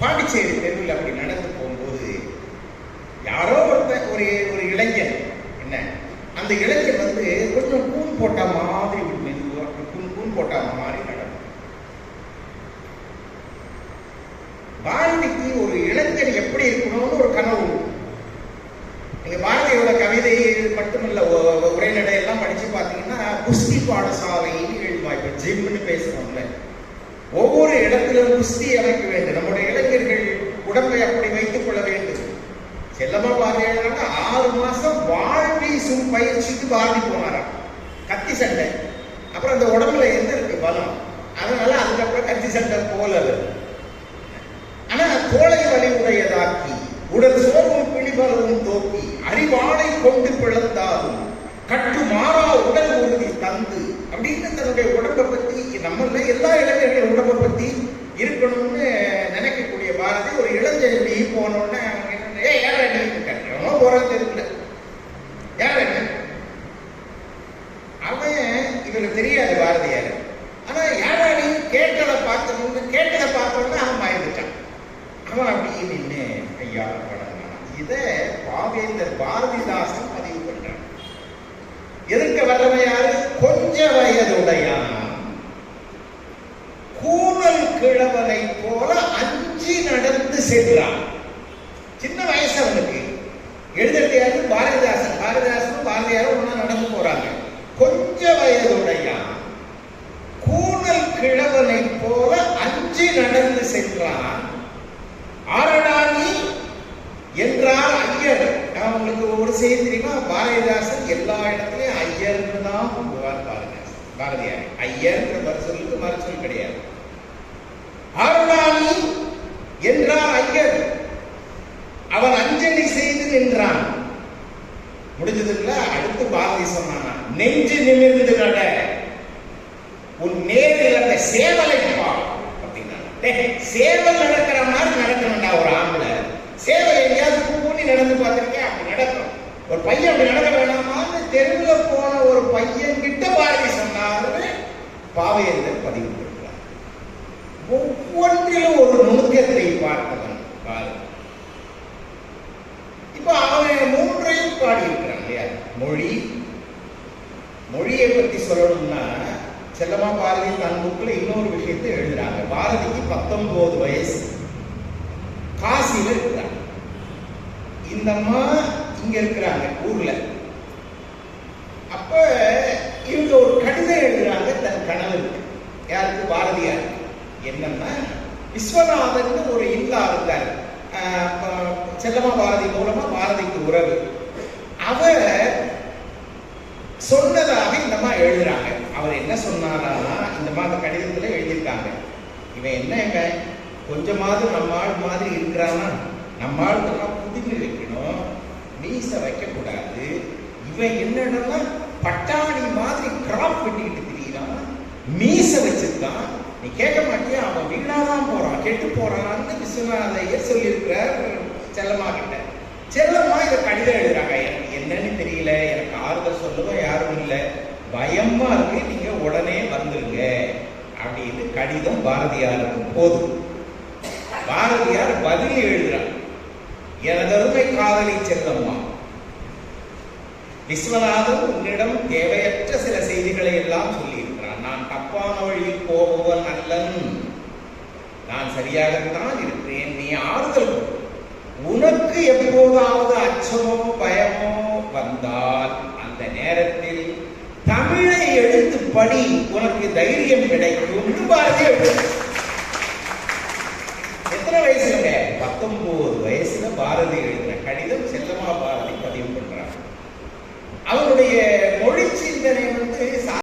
பாண்டிச்சேரி தெருவில் அப்படி நடந்து போகும்போது யாரோ ஒருத்தன் ஒரு ஒரு இளைஞன் என்ன? அந்த இளைஞன் வந்து கொஞ்சம் கூண் போட்ட மாதிரி இப்படி மெதுவா கூண் கூன் போட்ட மாதிரி நடக்கும். பாரதிக்கு ஒரு இளைஞன் எப்படி இருக்கணும்னு ஒரு கனவு உண்டு. நீங்க பாரதியோட கவிதை மட்டுமல்ல உரைநடை எல்லாம் படிச்சு பார்த்தீங்கன்னா குஸ்தி பாடசாலைன்னு எழுதுவா ஜிம்னு பேசுறோம்ல ஒவ்வொரு இடத்திலும் குஸ்தி அமைக்க வேண்டும். நம்முடைய இளைஞர்கள் உடம்பை அப்படி வைத்துக் கொள்ள வேண்டும். செல்லமா பாரதியார் ஆறு மாசம் வாழ்வீசும் பயிற்சிக்கு பாரதி போனாராம். கத்தி சண்டை. அப்புறம் அந்த உடம்புல எந்த இருக்கு? பலம். அதனால அதுக்கப்புறம் கத்தி சண்டை போல ஆனா கோழை வலி உடையதாக்கி உடல் சோர்வும் பிழிபலவும் தோக்கி அறிவாளை கொண்டு பிளந்தாலும் கட்டு மாறா உடல் உறுதி தந்து அப்படின்னு தன்னுடைய உடம்பை பத்தி நம்மள எல்லா இளைஞர்களும் உடம்பை பத்தி இருக்கணும்னு நினைக்கக்கூடிய பாரதி ஒரு இளைஞர் இப்படி போனோடனே அவங்க என்ன ஏன் யார் என்ன போறது தெரியல யார் என்ன அவன் இவனுக்கு தெரியாது பாரதியார் ஆனா யாரா கேட்டதை பார்த்தவங்க கேட்டதை பார்த்தோம்னா அவன் பயந்துட்டான். அவன் அப்படியே நின்று ஐயா வணங்கினான் இதை பாவேந்தர் பாரதிதாசன் பதிவு பண்றான் எதிர்க்க வல்லவன் யாரு? கொஞ்ச வயதுடையான் கூணல் கிழவனை போல அஞ்சி நடந்து சென்றான் சின்ன வயசு அவனுக்கு எழுதுறது யாரு பாரதிதாசன் பாரதிதாசனும் பாரதியாரும் ஒன்றா நடந்து போறாங்க. கொஞ்ச வயதுடையான் கூணல் கிழவனை போல அஞ்சு நடந்து சென்றான். ஆரடா என்றால் ஐயர். அவங்களுக்கு ஒரு செய்தி தெரியுமா? பாரதிதாசன் எல்லா இடத்துலயும் ஐயர்னு தான் போவார் பாரதிதாசன். பாரதியார் ஐயர்ன்ற மறுசொல்லுக்கு மறுசொல் கிடையாது. ஆரடா என்றால் ஐயர். அவன் அஞ்சலி செய்து நின்றான். நெஞ்சு நிமிர்ந்து நட உன் நேரில் அந்த சேவலை பார் அப்படின்னா சேவல் நடக்கிற மாதிரி நடக்கணும்டா ஒரு ஆம்பளை. சேவல் எங்கேயாவது பூ பூனி நடந்து பார்த்திருக்கேன் அப்படி நடக்கும். ஒரு பையன் அப்படி நடக்க வேணாமான்னு தெருவில் போன ஒரு பையன் கிட்ட பாரதி சொன்னாரு. பாவையந்தர் பதிவு பெற்றார் ஒவ்வொன்றிலும் ஒரு நுணுக்கத்தை பார்த்தவன் பாரதி இப்போ அவன் மூன்றையும் பாடியிருக்கிறான் இல்லையா? மொழி மொழியை பத்தி சொல்லணும்னா செல்லமா பாரதி தன் புக்கில் இன்னொரு விஷயத்தை எழுதுறாங்க. பாரதிக்கு பத்தொன்பது வயசு. காசியில் இருக்கிறாங்க இந்த அம்மா இங்க இருக்கிறாங்க ஊர்ல. அப்ப இவங்க ஒரு கடிதம் எழுதுறாங்க தன் கணவருக்கு. யாருக்கு? பாரதியார் என்னன்னா விஸ்வநாதன் ஒரு இல்லா இருந்தார். செல்லமா பாரதி மூலமா பாரதிக்கு உறவு. அவர் சொன்னதாக இந்த அம்மா எழுதுறாங்க. அவர் என்ன சொன்னாரா இந்த மாதிரி கடிதத்தில் எழுதியிருக்காங்க. இவன் என்ன இவன் கொஞ்சமாவது நம்ம ஆள் மாதிரி இருக்கிறானா? நம்ம ஆளுக்கெல்லாம் புதுமை வைக்கணும். மீச வைக்கக்கூடாது. இவன் என்னன்னா பட்டாணி மாதிரி கிராப் பண்ணிக்கிட்டு திரியிறான். மீச வச்சிருக்கான். நீ கேட்க மாட்டியா? அவன் வீணாதான் போறான். கெட்டு போறான்னு விஸ்வநாதையர் சொல்லியிருக்கிறார் செல்லம்மா கிட்ட. செல்லம்மா இதை கடிதம் எழுதுறாங்க. இல்லை எனக்கு ஆறுதல் சொல்லவும் யாரும் இல்லை. பயமா இருக்கு நீங்க உடனே வந்துருங்க. அப்படின்னு கடிதம் பாரதியாருக்கு போதும். பாரதியார் பதில் எழுதுறார். எனதருமை காதலி செல்லம்மா விஸ்வநாதன் உன்னிடம் தேவையற்ற சில செய்திகளை எல்லாம் சொல்லியிருக்கிறான் நான் தப்பான வழியில் போபவன் அல்லன். நான் சரியாகத்தான் இருக்கிறேன். நீ ஆறுதல் உனக்கு எப்போதாவது அச்சமோ பயமோ வந்தால் அந்த நேரத்தில் தமிழை எழுத்து படி உனக்கு தைரியம் கிடைக்கும் பாரதி எத்தனை வயசுலங்க பத்தொன்பது வயசுல பாரதி எழுதின கடிதம் செல்லமா பாரதி பதிவு பண்றாங்க. அவருடைய மொழி சிந்தனை வந்து